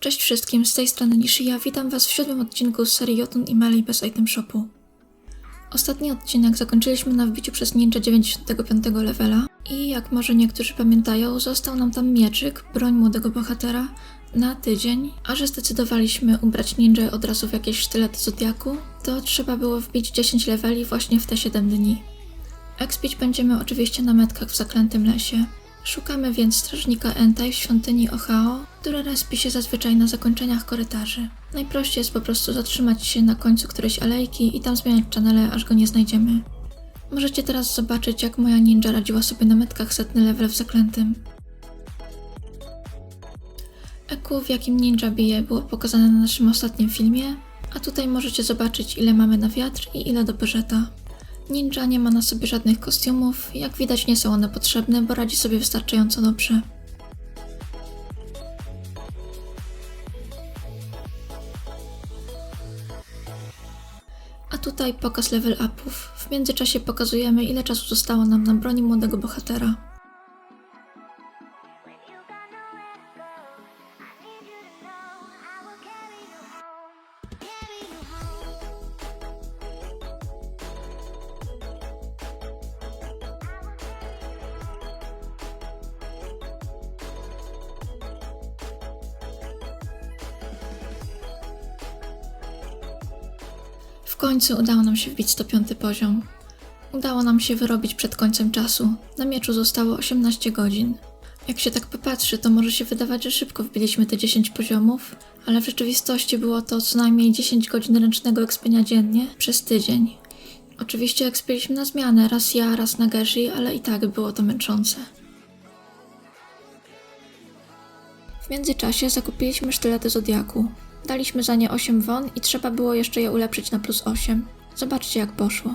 Cześć wszystkim, z tej strony Nishia. Witam Was w siódmym odcinku z serii Jotun i Melee bez item shopu. Ostatni odcinek zakończyliśmy na wbiciu przez ninja 95 levela i jak może niektórzy pamiętają, został nam tam mieczyk, broń młodego bohatera, na tydzień, a że zdecydowaliśmy ubrać ninja od razu w jakieś sztylety Zodiaku, to trzeba było wbić 10 leveli właśnie w te 7 dni. Expić będziemy oczywiście na metkach w zaklętym lesie. Szukamy więc strażnika Entai w świątyni Ochao, która respi się zazwyczaj na zakończeniach korytarzy. Najprościej jest po prostu zatrzymać się na końcu którejś alejki i tam zmieniać channele, aż go nie znajdziemy. Możecie teraz zobaczyć, jak moja ninja radziła sobie na metkach setny level w zaklętym. EQ, w jakim ninja bije, było pokazane na naszym ostatnim filmie, a tutaj możecie zobaczyć, ile mamy na wiatr i ile do beżeta. Ninja nie ma na sobie żadnych kostiumów, jak widać nie są one potrzebne, bo radzi sobie wystarczająco dobrze. A tutaj pokaz level upów. W międzyczasie pokazujemy ile czasu zostało nam na broni młodego bohatera. Końcu udało nam się wbić 105 poziom. Udało nam się wyrobić przed końcem czasu. Na mieczu zostało 18 godzin. Jak się tak popatrzy, to może się wydawać, że szybko wbiliśmy te 10 poziomów, ale w rzeczywistości było to co najmniej 10 godzin ręcznego ekspienia dziennie przez tydzień. Oczywiście ekspiliśmy na zmianę, raz ja, raz Nageshi, ale i tak było to męczące. W międzyczasie zakupiliśmy sztylety Zodiaku. Daliśmy za nie 8 won i trzeba było jeszcze je ulepszyć na plus 8. Zobaczcie jak poszło.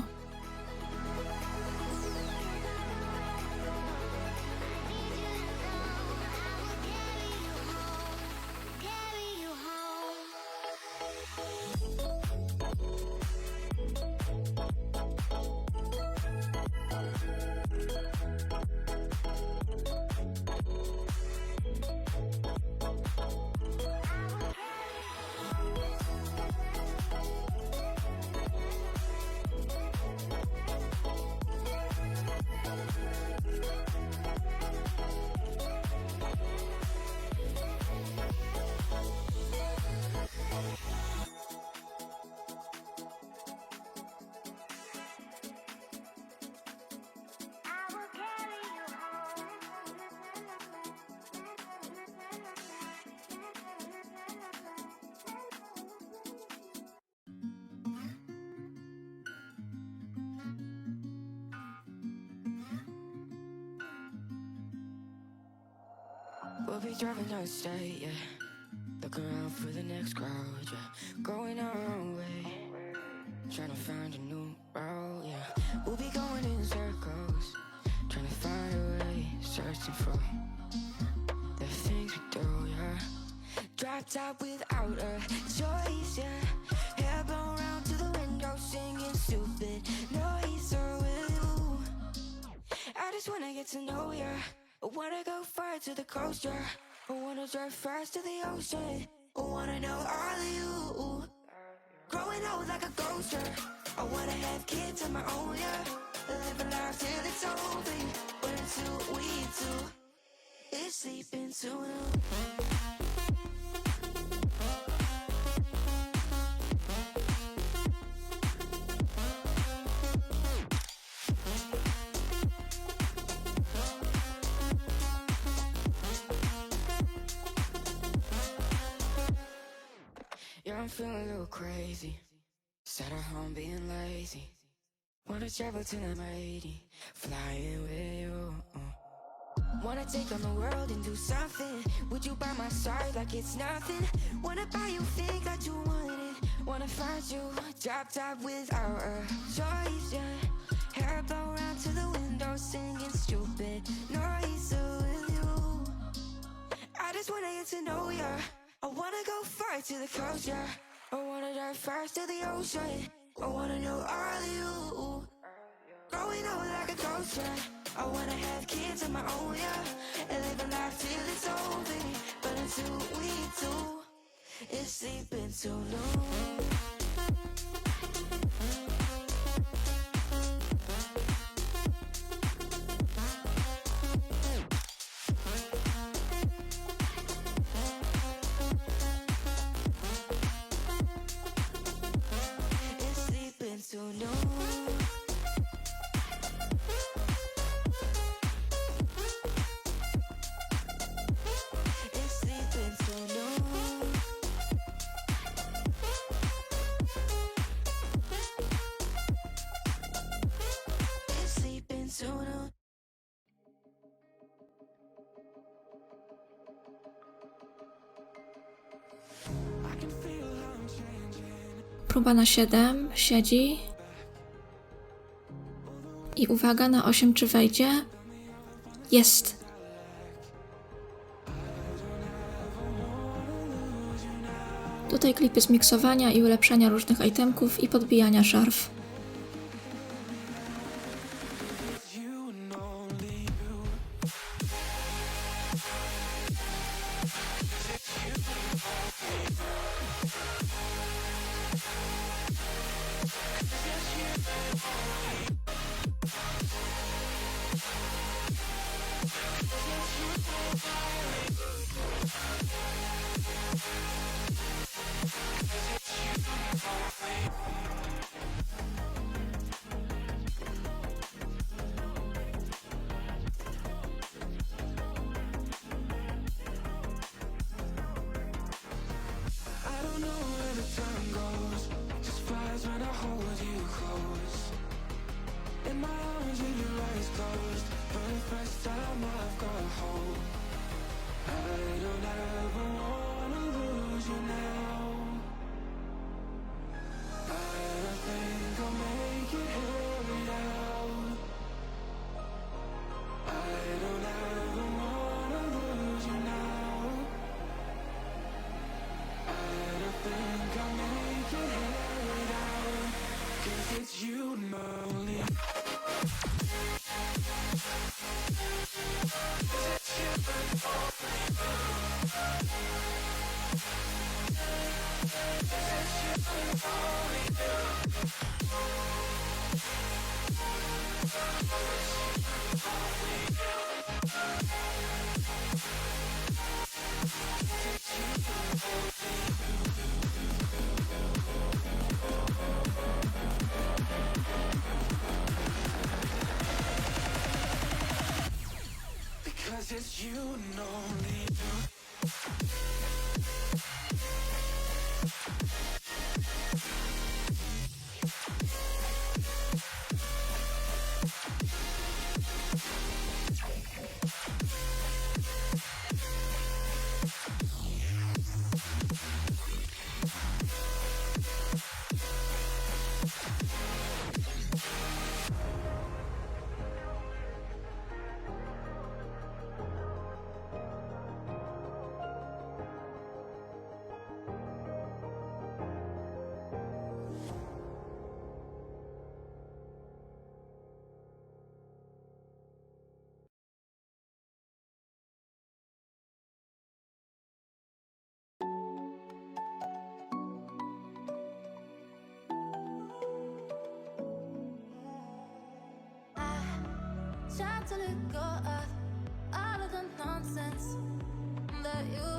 We'll be driving down the state, yeah. Look around for the next crowd, yeah. Going our own way. Trying to find a new route, yeah. We'll be going in circles. Trying to find a way. Searching for the things we do, yeah. Drop top without a to the coast. I wanna drive fast to the ocean. I wanna know all of you. Growing old like a ghost. I wanna have kids of my own, yeah. Live a life till it's over. But until we do, it's sleeping too long. Crazy. Sat at home being lazy. Wanna travel to the mighty, flying with you. Uh. Wanna take on the world and do something. Would you by my side like it's nothing? Wanna buy you things that you wanted. It? Wanna find you, drop top without a uh, choice, yeah. Hair blow round to the window, singing stupid noise with you. I just wanna get to know ya. I wanna go far to the yeah. I wanna dive fast to the ocean. I wanna know all of you. Growing old like a ghost. I wanna have kids of my own, yeah. And live a life till it's over. But until we do, is sleeping too long. Próba na 7, siedzi. I uwaga na 8, czy wejdzie? Jest. Tutaj klipy z miksowania i ulepszania różnych itemków i podbijania szarf. Because it's you and only you. To let go of all of the nonsense that you,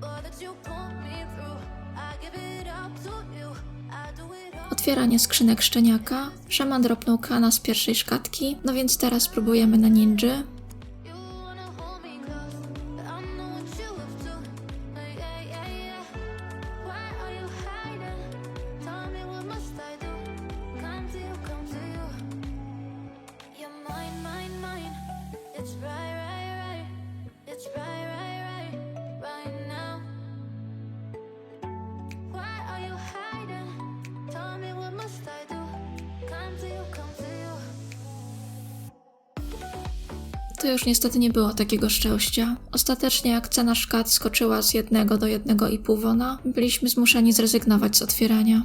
that you me through. I give it up to you. Otwieranie skrzynek szczeniaka. Szaman dropnął kana z pierwszej szkatki, no więc teraz spróbujemy na ninja. To już niestety nie było takiego szczęścia. Ostatecznie jak cena szkat skoczyła z jednego do jednego i pół wona, byliśmy zmuszeni zrezygnować z otwierania.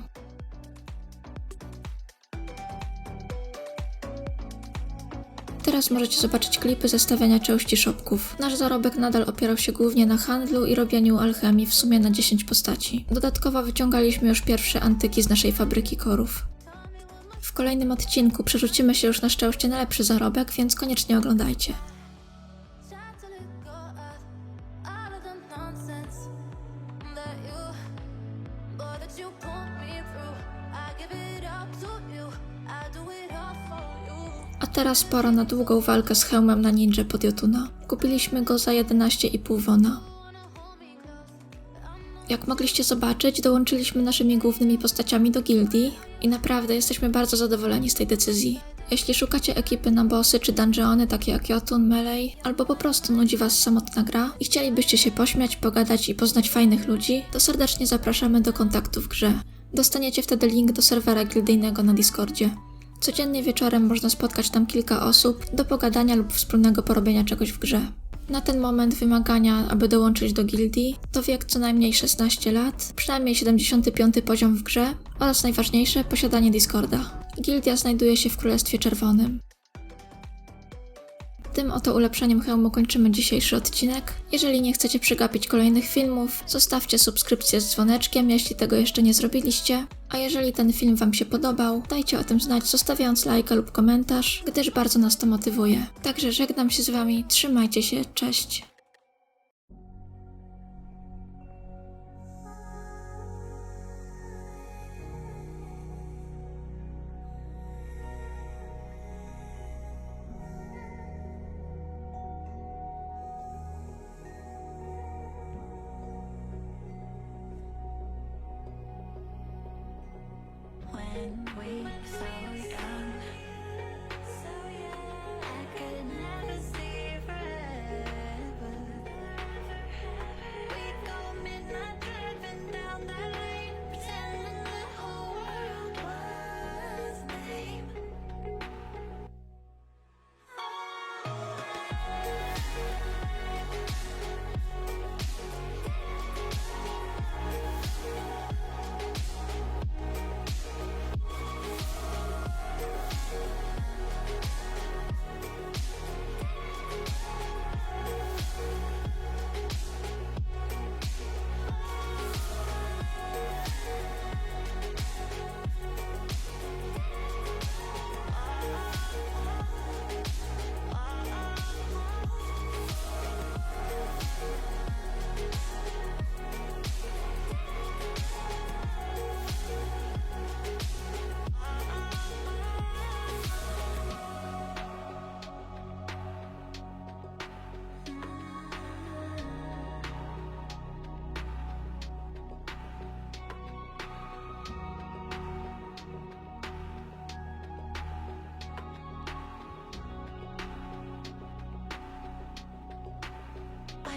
teraz możecie zobaczyć klipy zestawiania części szopków. Nasz zarobek nadal opierał się głównie na handlu i robieniu alchemii, w sumie na 10 postaci. Dodatkowo wyciągaliśmy już pierwsze antyki z naszej fabryki korów. W kolejnym odcinku przerzucimy się już na szczęście na lepszy zarobek, więc koniecznie oglądajcie. A teraz pora na długą walkę z hełmem na ninja pod Jotuna. Kupiliśmy go za 11,5 wona. Jak mogliście zobaczyć, dołączyliśmy naszymi głównymi postaciami do gildii i naprawdę jesteśmy bardzo zadowoleni z tej decyzji. Jeśli szukacie ekipy na bossy czy dungeony takie jak Jotun, Melee, albo po prostu nudzi was samotna gra i chcielibyście się pośmiać, pogadać i poznać fajnych ludzi, to serdecznie zapraszamy do kontaktu w grze. Dostaniecie wtedy link do serwera gildyjnego na Discordzie. Codziennie wieczorem można spotkać tam kilka osób do pogadania lub wspólnego porobienia czegoś w grze. Na ten moment wymagania, aby dołączyć do gildii, to wiek co najmniej 16 lat, przynajmniej 75 poziom w grze oraz najważniejsze posiadanie Discorda. Gildia znajduje się w Królestwie Czerwonym. Tym oto ulepszeniem hełmu kończymy dzisiejszy odcinek. Jeżeli nie chcecie przegapić kolejnych filmów, zostawcie subskrypcję z dzwoneczkiem, jeśli tego jeszcze nie zrobiliście. A jeżeli ten film Wam się podobał, dajcie o tym znać zostawiając lajka lub komentarz, gdyż bardzo nas to motywuje. Także żegnam się z Wami, trzymajcie się, cześć! When we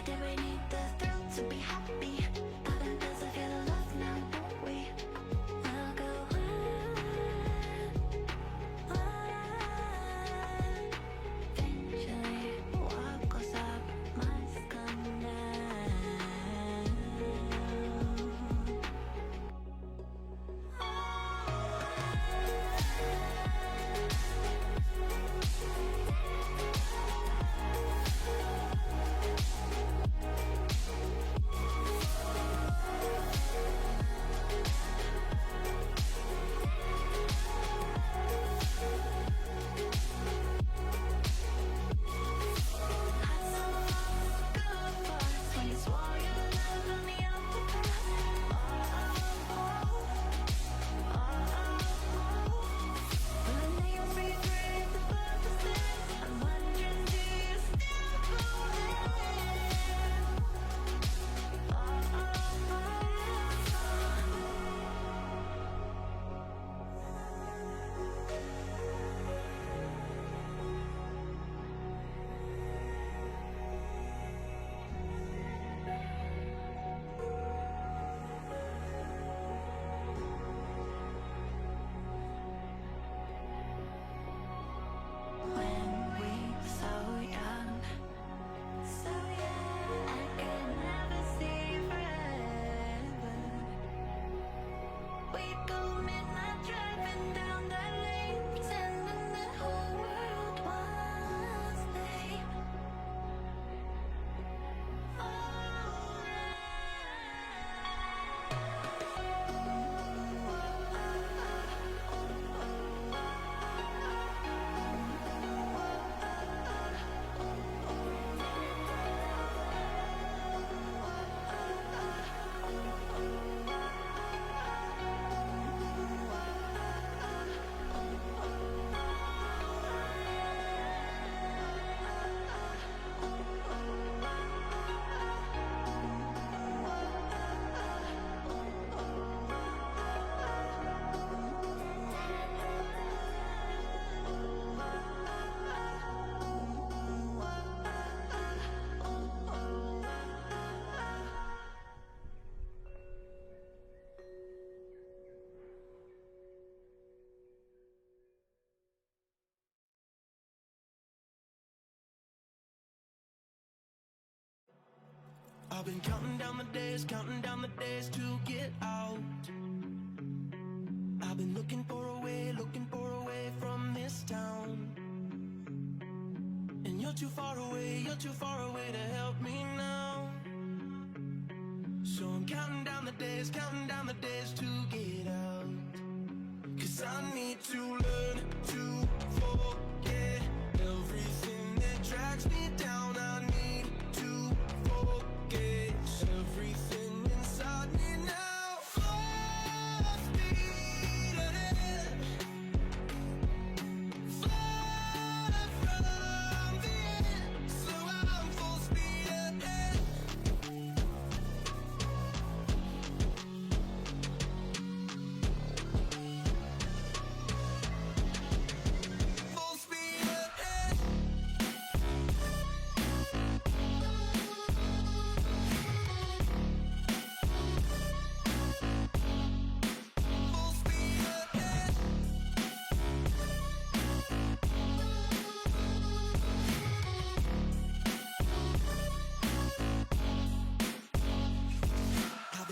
Why we need the thrill to be happy? I've been counting down the days, counting down the days to get out. I've been looking for a way, looking for a way from this town. And you're too far away, you're too far away to help me now. So I'm counting down the days, counting down the days to get out. Cause I need to learn to forget everything that drags me down.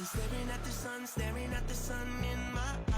staring at the sun, staring at the sun in my eyes.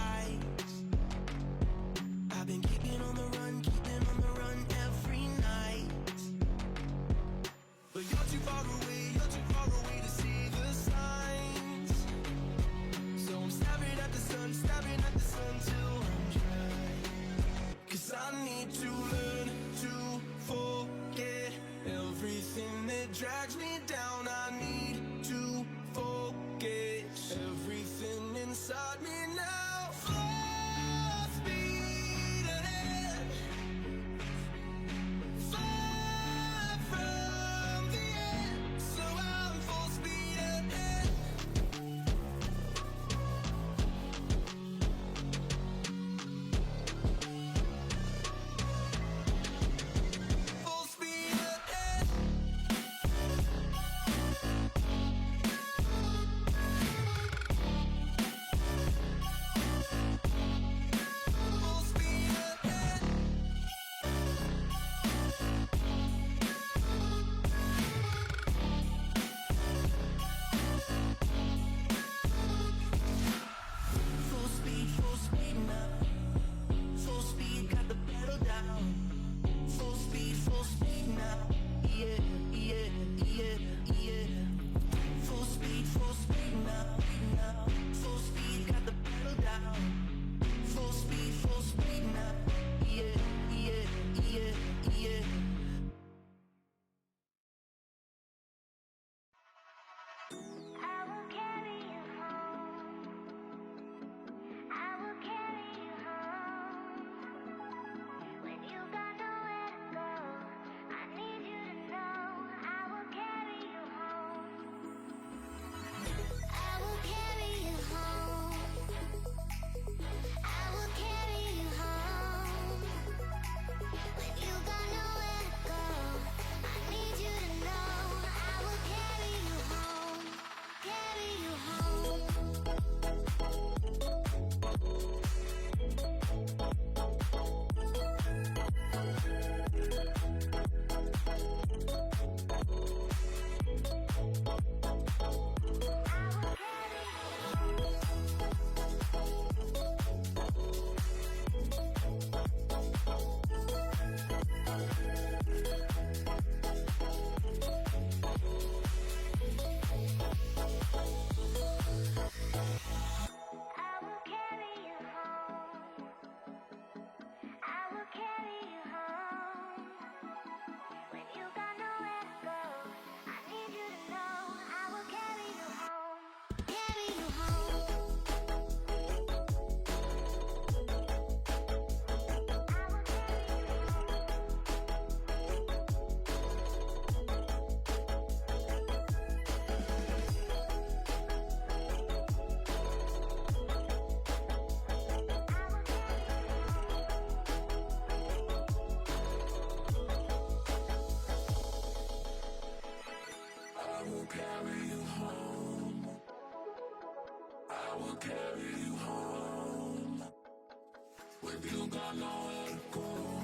We belong on our core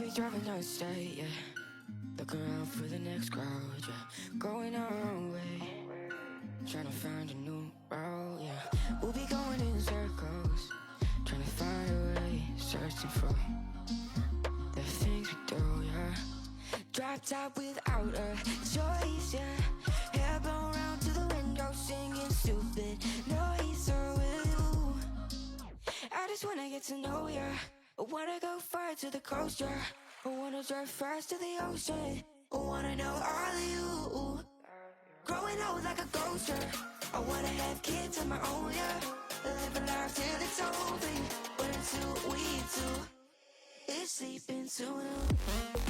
be driving down the state, yeah. Looking around for the next crowd, yeah. Going our own way. Trying to find a new route, yeah. We'll be going in circles. Trying to find a way. Searching for the things we do, yeah. Drop top without a choice, yeah. Hair blown round to the window, singing stupid noise or with you. I just wanna get to know ya. I wanna go far to the coast, yeah. I wanna drive fast to the ocean. I wanna know all of you. Growing old like a ghost, yeah. I wanna have kids of my own, yeah. Live a life till it's over. But until we do, it's sleeping too long.